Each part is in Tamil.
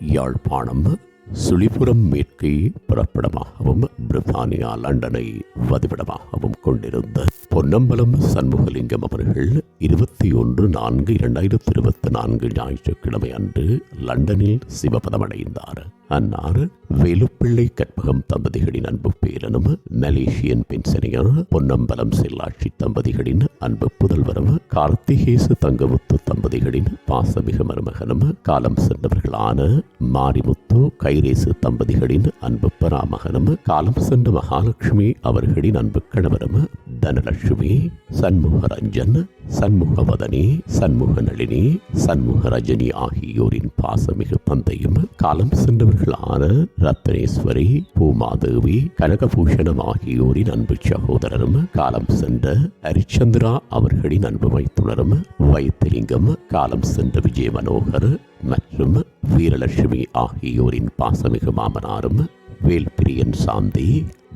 யாழ்ப்பாணம் சுழிபுரம் மேற்கை புறப்படமாகவும் பிரித்தானியா லண்டனை வதிவிடமாகவும் கொண்டிருந்த பொன்னம்பலம் சண்முகலிங்கம் அவர்கள் இருபத்தி ஒன்று நான்கு இரண்டாயிரத்தி இருபத்தி நான்கு ஞாயிற்றுக்கிழமை அன்று லண்டனில் சிவபதமடைந்தார். அன்னாறு வேலுப்பிள்ளை கற்பகம் தம்பதிகளின் அன்பு பேரனும் மலேசியன் பென்சனியர் பொன்னம்பலம் செல்லாட்சி தம்பதிகளின் அன்பு புதல்வரும் கார்த்திகேசு தங்கமுத்து தம்பதிகளின் பாசமிகு மருமகனும் காலம் சென்றவர்களான மாரிமுத்து கைரேசு தம்பதிகளின் அன்பு பராமகனும் காலம் சென்ற மகாலட்சுமி அவர்களின் அன்பு கணவரும் தனலட்சுமி சண்முகரஞ்சன் சண்முகவதனி சண்முகநளினி சண்முகரஜினி ஆகியோரின் பாசமிகு தந்தையும் காலம் சென்றவர்களான ரத்னேஸ்வரி பூமாதேவி கனகபூஷணம் ஆகியோரின் அன்பு சகோதரரும் காலம் சென்ற ஹரிச்சந்திரா அவர்களின் அன்பு வைத்துணரும் வைத்திலிங்கம் காலம் சென்ற விஜய மனோகர் மற்றும் வீரலட்சுமி ஆகியோரின் பாசமிகு மாமனாரும் வேல்பிரியன் சாந்தி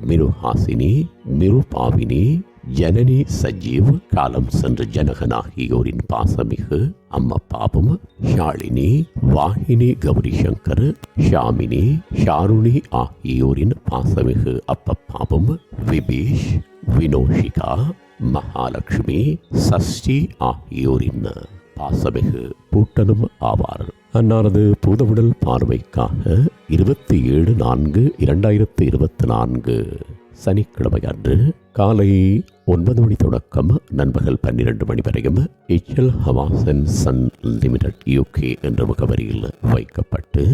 மிருஹாசினி மிருபாவினி ஜனனி சஜீவ் காலம் சென்ற ஜனகனாகியோரின் பாசமிகு பாசமிகு பாபம் ஷாலினி வாகினி கௌரி சங்கர் ஷாமினி ஷாருணி ஆகியோரின் பாசமிகு அப்ப பாபம் விபீஷ் வினோஷிகா மகாலட்சுமி சஷ்டி ஆகியோரின் பாசமிகு பூட்டனும் ஆவார். அன்னாரது பூதவுடல் பார்வைக்காக இருபத்தி ஏழு நான்கு இரண்டாயிரத்து இருபத்தி நான்கு. சனிக்கிழமை அன்று காலை ஒன்பது மணி தொடக்கம் நண்பகல் பன்னிரண்டு மணி வரையும் எச்எல் ஹவாசன் சன் லிமிடெட் யூகே என்ற முகவரியில் வைக்கப்பட்டு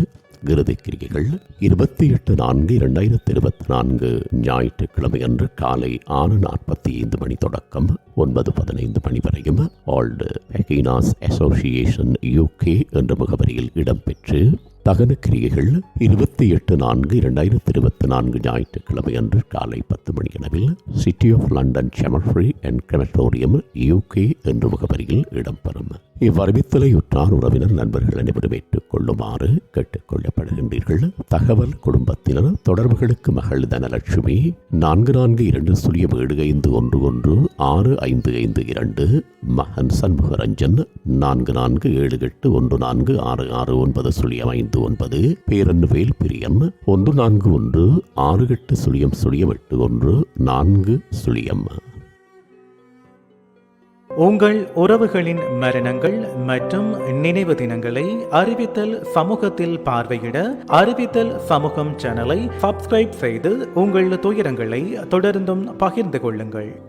கிருதிக்கிரிகைகள் இருபத்தி எட்டு நான்கு இரண்டாயிரத்தி இருபத்தி நான்கு ஞாயிற்றுக்கிழமை அன்று காலை ஆறு நாற்பத்தி ஐந்து மணி தொடக்கம் ஒன்பது பதினைந்து மணி வரையும் ஆல்டு பெகினாஸ் அசோசியேஷன் யூகே என்ற முகவரியில் இடம்பெற்று தகன கிரியைகள் இருபத்தி எட்டு நான்கு இரண்டாயிரத்தி இருபத்தி நான்கு ஞாயிற்றுக்கிழமை அன்று காலை பத்து மணி அளவில் city of London cemetery and crematorium UK என்ற முகவரியில் இடம்பெறும். இவ்வறிவித்தலை உற்றார் உறவினர் நண்பர்கள் அனைவரும் ஏற்றுக் கொள்ளுமாறு கேட்டுக்கொள்ளப்படுகின்றீர்கள். தகவல் குடும்பத்தினர் தொடர்புகளுக்கு மகள் தனலட்சுமி நான்கு நான்கு இரண்டு சுழியம் ஏழு ஐந்து ஒன்று ஒன்று ஆறு ஐந்து ஐந்து இரண்டு மகன் சண்முகரஞ்சன் நான்கு நான்கு ஏழு எட்டு ஒன்று நான்கு ஆறு ஆறு ஒன்பது சுழியம் ஐந்து ஒன்பது பேரன் வேல் வேல்பிரியன் ஒன்று நான்கு ஒன்று ஆறு எட்டு சுழியம் சுழியம் எட்டு ஒன்று நான்கு சுழியம். உங்கள் உறவுகளின் மரணங்கள் மற்றும் நினைவு தினங்களை அறிவித்தல் சமூகத்தில் பார்வையிட அறிவித்தல் சமூகம் சேனலை சப்ஸ்கிரைப் செய்து உங்கள் துயரங்களை தொடர்ந்தும் பகிர்ந்து கொள்ளுங்கள்.